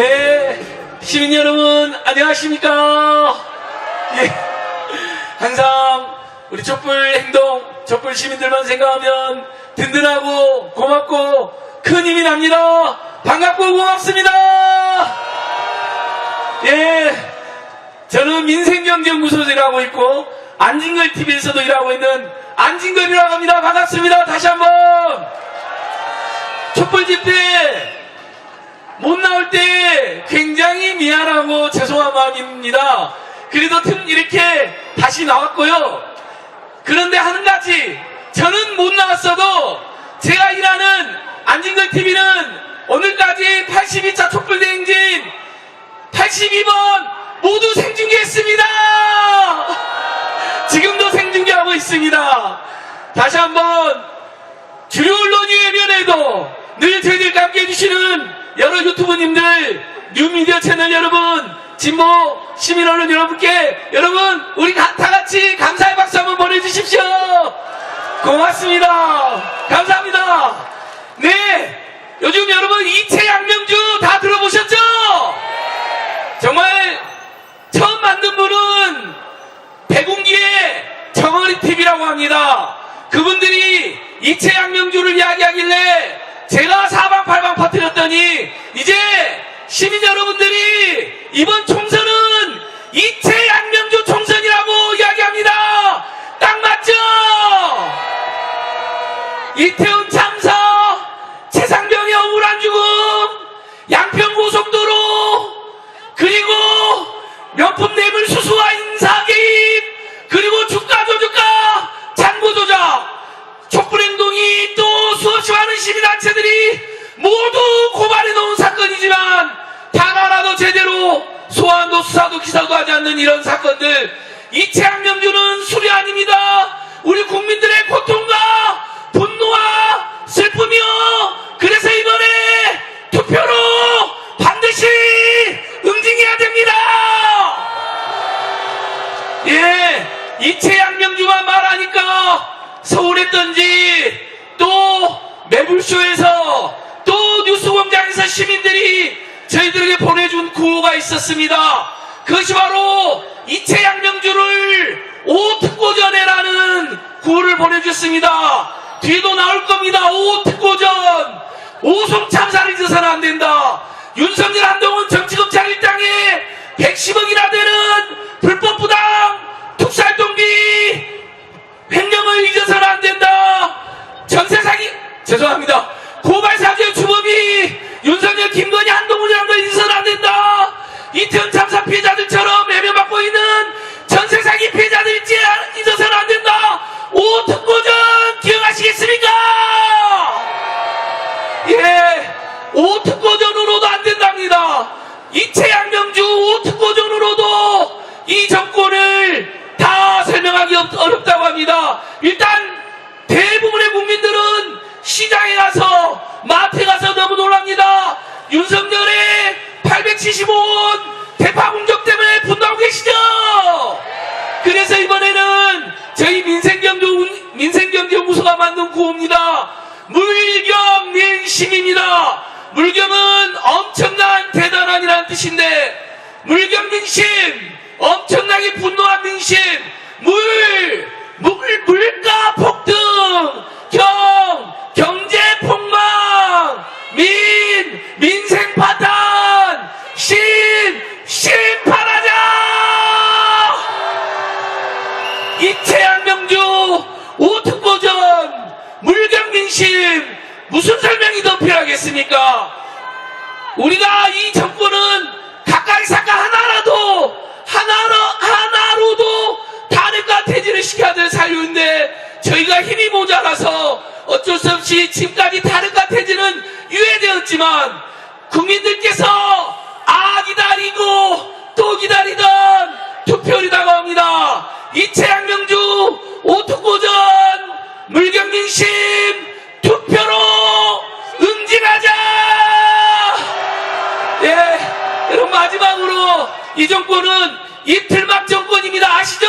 네, 시민 여러분, 안녕하십니까? 예, 항상 우리 촛불 행동, 촛불 시민들만 생각하면 든든하고 고맙고 큰 힘이 납니다. 반갑고 고맙습니다. 예, 저는 민생경제연구소에서 일하고 있고, 안진걸 TV에서도 일하고 있는 안진걸이라고 합니다. 반갑습니다. 다시 한 번. 촛불 집회 못 나올 때 굉장히 미안하고 죄송한 마음입니다. 그래도 틈 이렇게 다시 나왔고요. 그런데 한 가지, 저는 못 나왔어도 제가 일하는 안진걸 TV는 오늘까지 82차 촛불 대행진 82번 모두 생중계했습니다. 지금도 생중계하고 있습니다. 다시 한번 주요 언론위원회에도 늘 저희들과 함께 해주시는 여러 유튜브님들, 뉴미디어 채널 여러분, 진보 시민 언론 여러분께 여러분 우리 다, 다 같이 감사의 박수 한번 보내주십시오. 고맙습니다. 감사합니다. 네, 요즘 여러분 이채 양명주 다 들어보셨죠? 정말 처음 만든 분은 대궁기의 정어리 TV라고 합니다. 그분들이 이채 양명주를 이야기하길래 제가 사방팔방 퍼뜨렸더니 이제 시민 여러분들이 이번 총선은 이채 양명주 총선이라고 이야기합니다. 딱 맞죠? 이태원 참사, 최상병의 억울한 죽음, 양평고속도로, 그리고 명품 소환도 수사도 기사도 하지 않는 이런 사건들 이채양 명주는 수리 아닙니다. 우리 국민들의 고통과 분노와 슬픔이요. 그래서 이번에 투표로 반드시 응징해야 됩니다. 예, 이채양 명주만 말하니까 서울했던지 또 매불쇼에서 또 뉴스공장에서 시민들이 저희들에게 보내준 구호가 있었습니다. 그것이 바로 이채양 명주를 오특고전해라는 구호를 보내주셨습니다. 뒤에도 나올 겁니다. 오특고전. 오송 참사를 잊어서는 안 된다. 윤석열 한동훈 정치검찰 일당에 110억이나 되는 불법 부당 특수활동비 횡령을 잊어서는 안 된다. 전세 사기 죄송합니다. 놀랍니다. 윤석열의 875원 대파 공격 때문에 분노하고 계시죠? 그래서 이번에는 저희 민생경제, 민생경제연구소가 만든 구호입니다. 물경 민심입니다. 물경은 엄청난 대단한이라는 뜻인데 물경 민심 엄청나게 분노한 민심 물, 물 물가 폭등 경 경제 폭망 민 민생 파탄 신 심판하자 이채양 명주 오특보전 물경민심 무슨 설명이 더 필요하겠습니까? 우리가 이 정권은 가까이 사건 하나라도 하나로 하나로도 탄핵과 퇴진을 시켜야 될 사유인데 저희가 힘이 모자라서 어쩔 수 없이 지금까지 탄핵과 퇴진은 유예되었지만 국민들께서 아 기다리고 또 기다리던 투표리라고 합니다. 이채양 명주 오특고전 물경민심 투표로 응징하자. 예, 여러분 마지막으로 이 정권은 이틀막 정권입니다. 아시죠?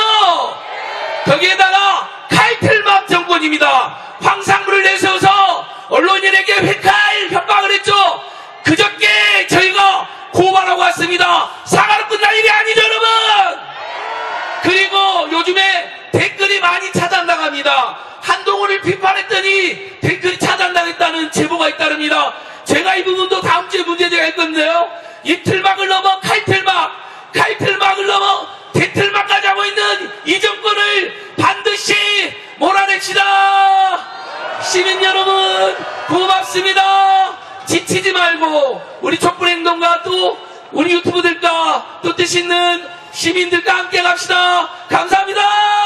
거기에다가 칼틀막 정권입니다. 황상무를 내세워서 언론인에게 회칼 협박을 했죠. 그저께 저희가 고 많이 차단당합니다. 한동훈을 비판했더니 댓글이 차단당했다는 제보가 잇따릅니다. 제가 이 부분도 다음 주에 문제제가 할 건데요. 이 틀막을 넘어 칼틀막, 칼틀막을 넘어 대틀막까지 하고 있는 이 정권을 반드시 몰아냅시다. 시민 여러분 고맙습니다. 지치지 말고 우리 촛불행동과 또 우리 유튜브들과 또 뜻 있는 시민들과 함께 갑시다. 감사합니다.